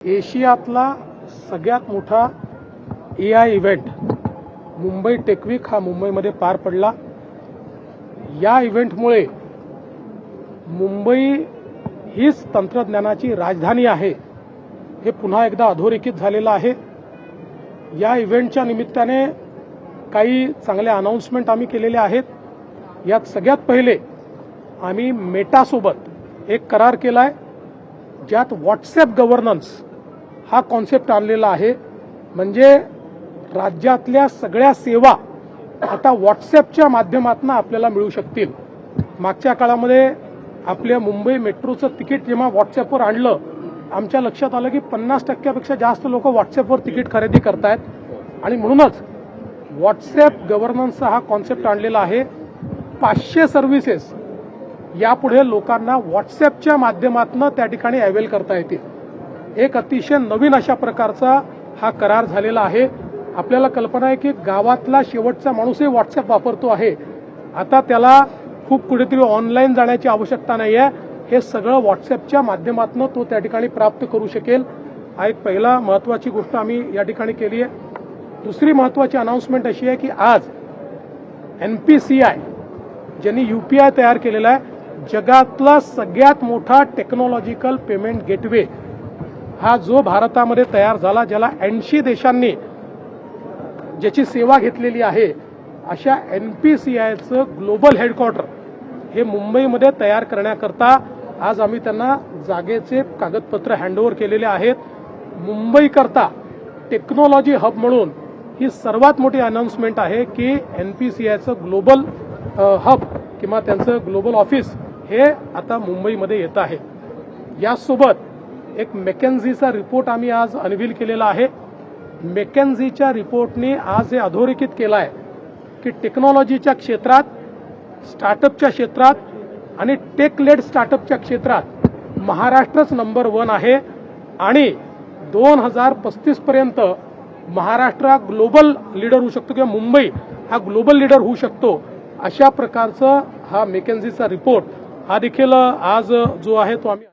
एशियातला सगळ्यात मोठा A I event Mumbai tech week हा मुंबईमध्ये पार पडला. या इव्हेंटमुळे मुंबई हीच तंत्रज्ञानाची राजधानी आहे. हे पुन्हा एकदा अधोरेखित झालेलं आहे. या इव्हेंटच्या निमित्ताने काही चांगल्या अनाऊन्समेंट आम्ही केलेले आहेत. यात सगळ्यात पहिले आम्ही मेटासोबत एक करार केला आहे ज्यात व्हॉट्सॲप गव्हर्नन्स हा कॉन्सेप्ट आणलेला आहे. म्हणजे राज्यातल्या सगळ्या सेवा आता व्हॉट्सॲपच्या माध्यमातून आपल्याला मिळू शकतील. मागच्या काळामध्ये आपल्या मुंबई मेट्रोचं तिकीट जेव्हा व्हॉट्सॲपवर आणलं आमच्या लक्षात आलं की पन्नास टक्क्यापेक्षा जास्त लोक व्हॉट्सॲपवर तिकीट खरेदी करतायत. आणि म्हणूनच व्हॉट्सॲप गव्हर्नन्सचा हा कॉन्सेप्ट आणलेला आहे. पाचशे सर्व्हिसेस यापुढे लोकांना व्हॉट्सॲपच्या माध्यमातून त्या ठिकाणी अवेल करता येतील. एक अतिशय नवीन अशा प्रकारचा हा करार झालेला आहे. आपल्याला कल्पना आहे की गावातला शेवटचा माणूसही व्हॉट्सअप वापरतो आहे. आता त्याला खूप कुठेतरी ऑनलाईन जाण्याची आवश्यकता नाही आहे हे सगळं व्हॉट्सॲपच्या माध्यमातून तो त्या ठिकाणी प्राप्त करू शकेल. हा एक पहिला महत्वाची गोष्ट आम्ही या ठिकाणी केली आहे. दुसरी महत्वाची अनाऊन्समेंट अशी आहे की आज एन पी सी आय ज्यांनी यू पी आय तयार केलेला आहे जगातला सगळ्यात मोठा टेक्नॉलॉजिकल पेमेंट गेटवे हा जो भारतामध्ये तयार झाला ज्याला ऐंशी देशांनी ज्याची सेवा घेतलेली आहे अशा एन पी सी आयचं ग्लोबल हेडक्वार्टर हे मुंबईमध्ये तयार करण्याकरता आज आम्ही त्यांना जागेचे कागदपत्र हँडओव्हर केलेले आहेत. मुंबईकरता टेक्नॉलॉजी हब म्हणून ही सर्वात मोठी अनाऊन्समेंट आहे की एन पी सी आयचं ग्लोबल हब किंवा त्यांचं ग्लोबल ऑफिस हे आता मुंबईमध्ये येत आहे. यासोबत एक मेकॅन्झीचा रिपोर्ट आम्ही आज अनवील केलेला आहे. मेकॅन्झीच्या रिपोर्टने आज हे अधोरेखित केलं आहे की टेक्नॉलॉजीच्या क्षेत्रात स्टार्टअपच्या क्षेत्रात आणि टेक लेड स्टार्टअपच्या क्षेत्रात महाराष्ट्रच नंबर वन आहे आणि दोन हजार पस्तीस पर्यंत महाराष्ट्र हा ग्लोबल लीडर होऊ शकतो किंवा मुंबई हा ग्लोबल लीडर होऊ शकतो. अशा प्रकारचं हा मेकॅन्झीचा रिपोर्ट. हा देखील आज जो आहे तो आम्ही